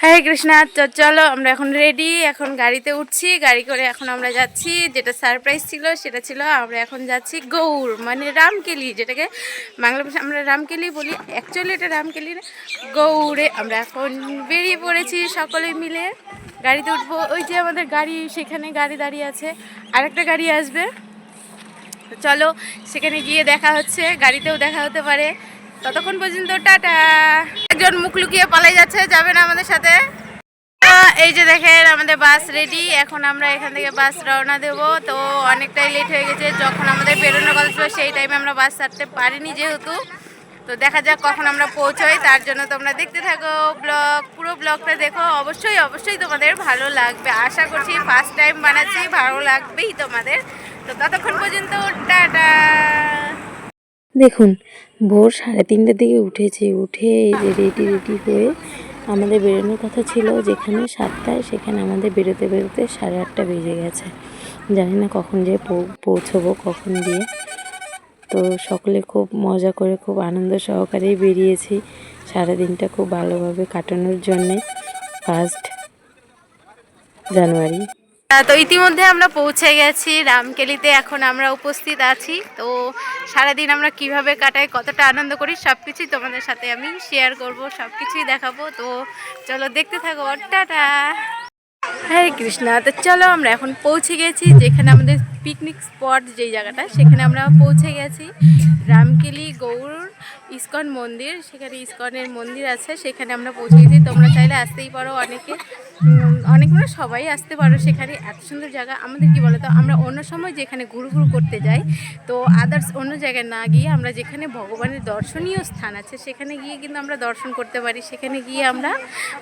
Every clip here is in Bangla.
হরে কৃষ্ণা তো চলো আমরা এখন রেডি এখন গাড়িতে উঠছি গাড়ি করে এখন আমরা যাচ্ছি। যেটা সারপ্রাইজ ছিল সেটা ছিল আমরা এখন যাচ্ছি গৌর মানে রামকেলি যেটাকে বাংলা ভাষা আমরা রামকেলি বলি। অ্যাকচুয়ালি এটা রামকেলি না, গৌড়ে আমরা এখন বেরিয়ে পড়েছি সকলে মিলে। গাড়িতে উঠবো ওই যে আমাদের গাড়ি সেখানে গাড়ি দাঁড়িয়ে আছে। আরেকটা গাড়ি আসবে। চলো সেখানে গিয়ে দেখা হচ্ছে গাড়িতেও দেখা হতে পারে। ততক্ষণ পর্যন্ত টাটা! একজন মুখ লুকিয়ে পালাই যাচ্ছে, যাবে না আমাদের সাথে। এই যে দেখেন, আমাদের বাস রেডি এখন আমরা এখান থেকে বাস রওনা দেব। তো অনেকটাই লেট হয়ে গেছে। যখন আমাদের বেরোনোর কথা ছিল, সেই টাইমে আমরা বাস ছাড়তে পারিনি যেহেতু। তো দেখা যাক কখন আমরা পৌঁছই। তার জন্য তোমরা দেখতে থাকো ব্লগ। পুরো ব্লগটা দেখো। অবশ্যই অবশ্যই তোমাদের ভালো লাগবে। আশা করছি ফার্স্ট টাইম বানাচ্ছি, ভালো লাগবেই তোমাদের। তো ততক্ষণ পর্যন্ত, টাটা। দেখুন ভোর সাড়ে তিনটের দিকে উঠেছি। উঠে রেডি রেডি হয়ে আমাদের বেরোনোর কথা ছিল যেখানে সাতটায়, সেখানে আমাদের বেরোতে বেরোতে সাড়ে আটটা বেজে গেছে। জানি না কখন যে পৌঁছবো, কখন দিয়ে। তো সকলে খুব মজা করে, খুব আনন্দ সহকারেই বেরিয়েছি। সারাদিনটা খুব ভালোভাবে কাটানোর জন্যে ফার্স্ট জানুয়ারি তো ইতিমধ্যে আমরা পৌঁছে গেছি রামকেলিতে, এখন আমরা উপস্থিত আছি। তো সারাদিন আমরা কীভাবে কাটাই, কতটা আনন্দ করি সব কিছুই তোমাদের সাথে আমি শেয়ার করব সব কিছুই দেখাবো। তো চলো দেখতে থাকো, টাটা! হরে কৃষ্ণা, তো চলো আমরা এখন পৌঁছে গেছি যেখানে আমাদের পিকনিক স্পট যেই জায়গাটা, সেখানে আমরা পৌঁছে গেছি। রামকেলি গৌর ইস্কন মন্দির, সেখানে ইস্কনের মন্দির আছে, সেখানে আমরা পৌঁছে গেছি। তোমরা চাইলে আসতেই পারো অনেকে। অনেক মানে সবাই আসতে পারো সেখানে, এত সুন্দর জায়গা। আমাদের কি বলতো, আমরা অন্য সময় যেখানে ঘুরু ঘুরু করতে যাই, তো আদার্স অন্য জায়গায় না গিয়ে আমরা যেখানে ভগবানের দর্শনীয় স্থান আছে, সেখানে গিয়ে কিন্তু আমরা দর্শন করতে পারি, সেখানে গিয়ে আমরা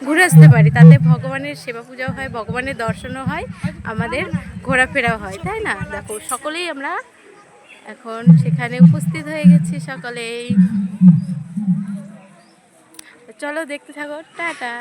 ঘুরে আসতে পারি। তাতে ভগবানের সেবা পূজাও হয়, ভগবানের দর্শনও হয়, আমাদের ঘোরাফেরাও হয়, তাই না? দেখো, সকলেই আমরা এখন সেখানে উপস্থিত হয়ে গেছি সকলেই। চলো দেখতে থাকো, টাটা।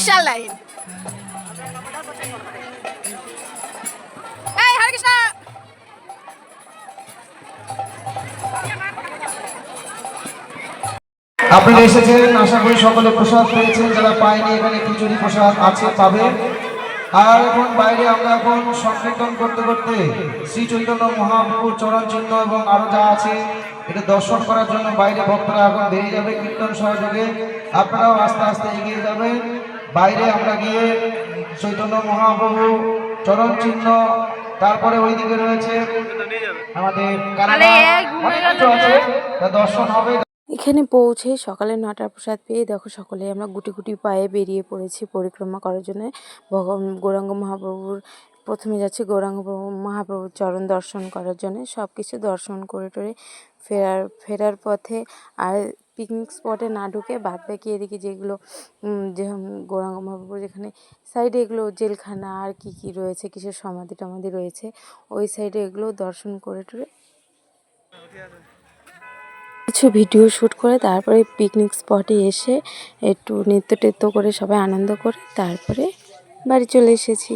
বিশাল লাইন। আপনারা এসেছেন আশা করি সকলে প্রসাদ পেয়েছেন, যারা পায়নি এখানে খিচুড়ি প্রসাদ আছে, পাবে। আর এখন বাইরে আমরা এখন সংকীর্তন করতে করতে শ্রী চৈতন্য মহাপ্রভুর চরণ চিহ্ন এবং আরও যা আছে, এটা দর্শন করার জন্য বাইরে ভক্তরা এখন বেরিয়ে যাবে কীর্তন সহযোগে। আপনারাও আস্তে আস্তে এগিয়ে যাবেন। বাইরে আমরা গিয়ে চৈতন্য মহাপ্রভু চরণ চিহ্ন তারপরে ওইদিকে রয়েছে আমাদের আছে দর্শন হবে। এখানে পৌঁছে সকালে নটার প্রসাদ পেয়ে দেখো সকলে আমরা গুটি গুটি পায়ে বেরিয়ে পড়েছি পরিক্রমা করার জন্য। ভগবান গৌরাঙ্গ মহাপ্রভুর প্রথমে যাচ্ছি গৌরাঙ্গ মহাপ্রভুর চরণ দর্শন করার জন্য। সব কিছু দর্শন করে টরে ফেরার ফেরার পথে আর পিকনিক স্পটে না ঢুকে বাদ বাকি এদিকে যেগুলো যে গৌরাঙ্গ যেখানে সাইডে এগুলো জেলখানা আর কি কি রয়েছে কিছু সমাধি টমাধি রয়েছে, ওই সাইডে এগুলো দর্শন করে টরে। কিছু ভিডিও শ্যুট করে তারপরে পিকনিক স্পটে এসে একটু নৃত্য টেত্য করে সবাই আনন্দ করে তারপরে বাড়ি চলে এসেছি।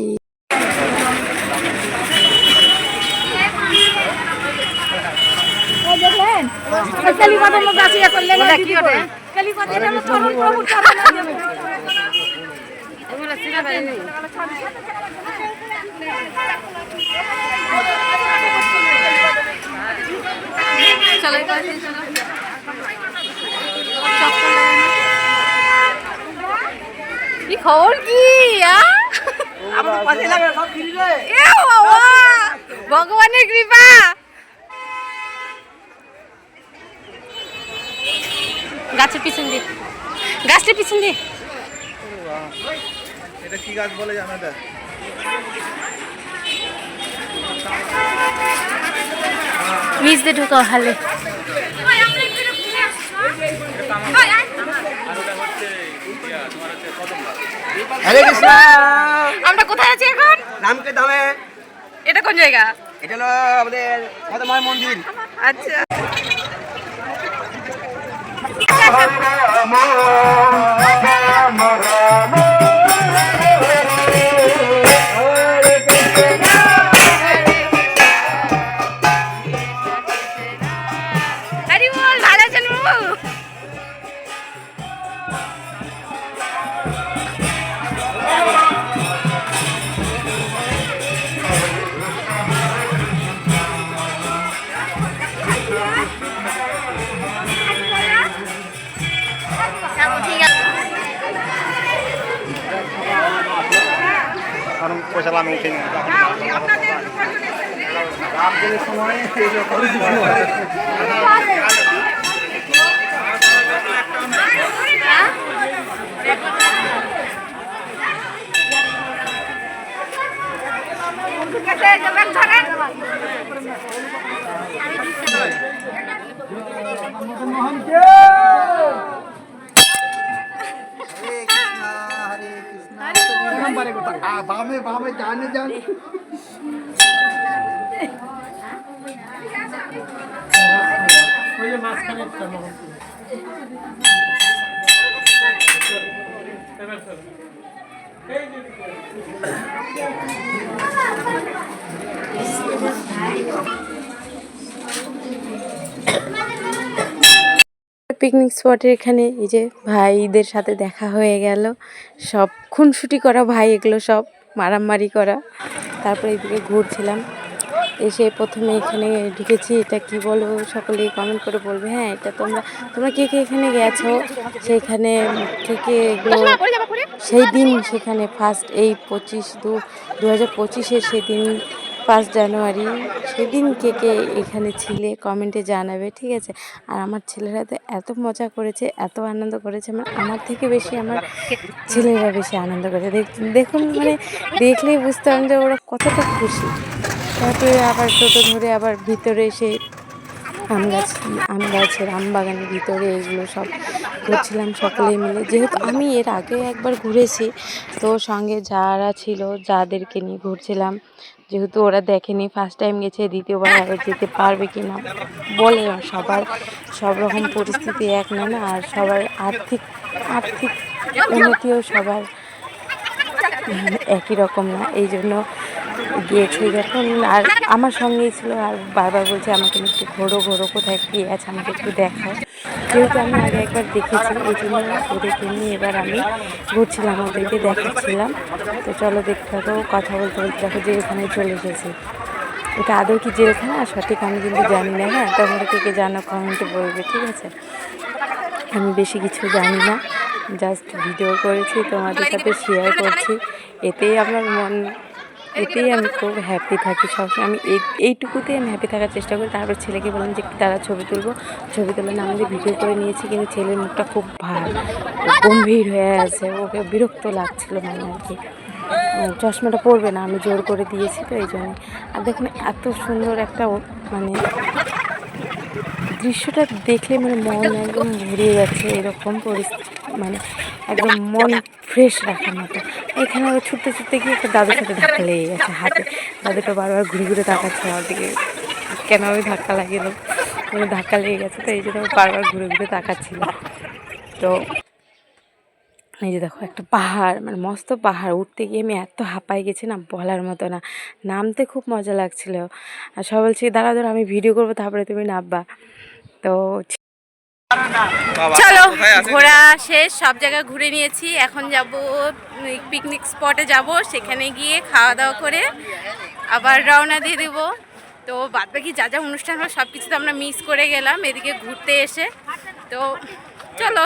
চলো এবার চলো কি খবর কি ভগবানের কৃপা। গাছের পিছন দিয়ে। গাছটার পিছন দিয়ে। এটা কি গাছ বলে জানো এটা? নিচ দিয়ে ঢুকাও হালে। হরে কৃষ্ণ। আমরা কোথায় আছি এখন? নামকে ধামে। এটা কোন জায়গা? এটা হলো আমাদের মন্দির। আচ্ছা। হরি বল পয়সা আমি উঠে জানে জান পিকনিক স্পটের এখানে এই যে ভাইদের সাথে দেখা হয়ে গেল। সব খুনসুটি করা ভাই এগুলো সব। মারামারি করা। তারপরে এদিকে ঘুরছিলাম। এসে প্রথমে এখানে ঢুকেছি। এটা কি বলো সকলেই কমেন্ট করে বলবে হ্যাঁ এটা তোমরা তোমরা কে কে এখানে গেছো? সেইখানে কে কে এগুলো সেই দিন সেখানে ফার্স্ট এই পঁচিশ দু দু হাজার পঁচিশের সেদিন ফার্স্ট জানুয়ারি, সেদিন কে কে এখানে ছিলে কমেন্টে জানাবে, ঠিক আছে? আর আমার ছেলেরা তো এত মজা করেছে, এত আনন্দ করেছে মানে আমার থেকে বেশি আমার ছেলেরা বেশি আনন্দ করেছে। দেখ- দেখুন মানে দেখলেই বুঝতাম যে ওরা কতটা খুশি। তারপরে আবার টোটো ধরে আবার ভিতরে এসে আম গাছ, আম গাছের, আম বাগানের ভিতরে এগুলো সব ঘুরছিলাম সকলে মিলে। যেহেতু আমি এর আগে একবার ঘুরেছি, তো সঙ্গে যারা ছিল, যাদেরকে নিয়ে ঘুরছিলাম যেহেতু ওরা দেখেনি ফার্স্ট টাইম গেছে, দ্বিতীয়বার আবার যেতে পারবে কি না। বলে সবার সব রকম পরিস্থিতি এক না না, আর সবার আর্থিক আর্থিক উন্নতিও সবার একই রকম না। এই জন্য গিয়েছি যখন, আর আমার সঙ্গেই ছিল, আর বারবার বলছে আমাকে একটু ঘোরো ঘোরো, কোথায় কী আছে আমাকে একটু দেখাও। যেহেতু আমি আগে একবার দেখেছি ওই জন্য ওদেরকে নিয়ে এবার আমি ঘুরছিলাম, ওদেরকে দেখাচ্ছিলাম। তো চলো দেখতে থাকো, কথা বলতে বলতে দেখো যে ওখানে চলে এসেছি। এটা আদৌ কি জেলখানা? সঠিক আমি কিন্তু জানি না হ্যাঁ? তোমরা কে কে জানো কমেন্টে বলবে, ঠিক আছে? আমি বেশি কিছু জানি না জাস্ট ভিডিও করেছি, তোমাদের সাথে শেয়ার করছি। এতেই আমার মন এতেই আমি খুব হ্যাপি থাকি সবসময়। আমি এই এইটুকুতেই আমি হ্যাপি থাকার চেষ্টা করি। তারপর ছেলেকে বললাম যে তারা ছবি তুলবো। ছবি তুলে না আমাদের ভিডিও করে নিয়েছি কিন্তু ছেলের মুখটা খুব ভার ও গম্ভীর হয়ে আছে। ওকে বিরক্ত লাগছিল মানে আর কি। চশমাটা পরবে না আমি জোর করে দিয়েছি তো এই জন্য। আর দেখুন এত সুন্দর একটা মানে দৃশ্যটা দেখলে মানে মন একদম ভরিয়ে যাচ্ছে এরকম পরিস্থিতি মানে একদম মন ফ্রেশ রাখার মতো। এখানে আবার ছুটতে ছুটতে গিয়ে একটা দাদুর সাথে ধাক্কা লেগে গেছে হাতে। দাদুটা বারবার ঘুরে ঘুরে তাকাচ্ছে আমার দিকে। কেন আমি ধাক্কা লাগিয়ে মানে ধাক্কা লেগে গেছে, তো এই জন্য ও বারবার ঘুরে ঘুরে তাকাচ্ছিল। তো এই যে দেখো, একটা পাহাড় মানে মস্ত পাহাড়। উঠতে গিয়ে আমি এত হাঁপাই গেছি না, বলার মতো না। নামতে খুব মজা লাগছিল। আর সবাই বলছি দাঁড়া দাঁড়া আমি ভিডিও করব, তারপরে তুমি নামবা। তো চলো ঘোরা শেষ সব জায়গায় ঘুরে নিয়েছি এখন যাব পিকনিক স্পটে যাব সেখানে গিয়ে খাওয়া দাওয়া করে আবার রওনা দিয়ে দেবো তো বাদ বাকি যা যা অনুষ্ঠান হয় সব কিছু তো আমরা মিস করে গেলাম এদিকে ঘুরতে এসে তো চলো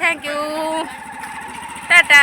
থ্যাংক ইউ টাটা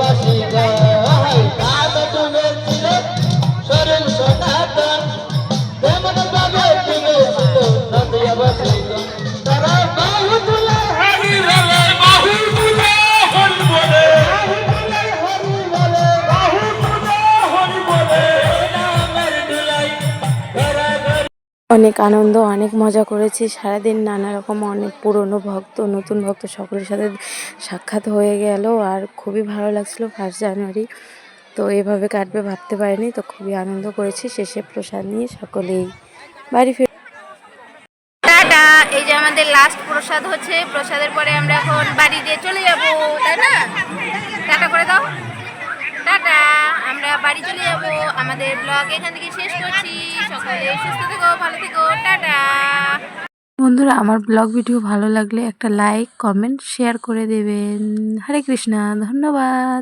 অনেক আনন্দ, অনেক মজা করেছি। সারাদিন নানা রকম অনেক পুরনো ভক্ত, নতুন ভক্ত সকলের সাথে সাক্ষাৎ হয়ে গেল আর খুবই ভালো লাগছিল ফার্স্ট জানুয়ারি তো এভাবে কাটবে ভাবতে পারিনি, তো খুবই আনন্দ করেছি। শেষে প্রসাদ নিয়ে সকলেই বাড়ি ফিরে টাটা! এই যে আমাদের লাস্ট প্রসাদ হচ্ছে, প্রসাদের পরে আমরা এখন বাড়ি দিয়ে চলে যাব, তাই না? টাটা করে দাও। টাটা, আমরা বাড়ি চলে যাব। আমাদের ব্লগ এখান থেকে শেষ করছি। সকালে সুস্থ থেকো, ভালো থেকো, টাটা। বন্ধুরা, আমার ব্লগ ভিডিও ভালো লাগলে একটা লাইক কমেন্ট শেয়ার করে দেবেন। হরে কৃষ্ণা, ধন্যবাদ।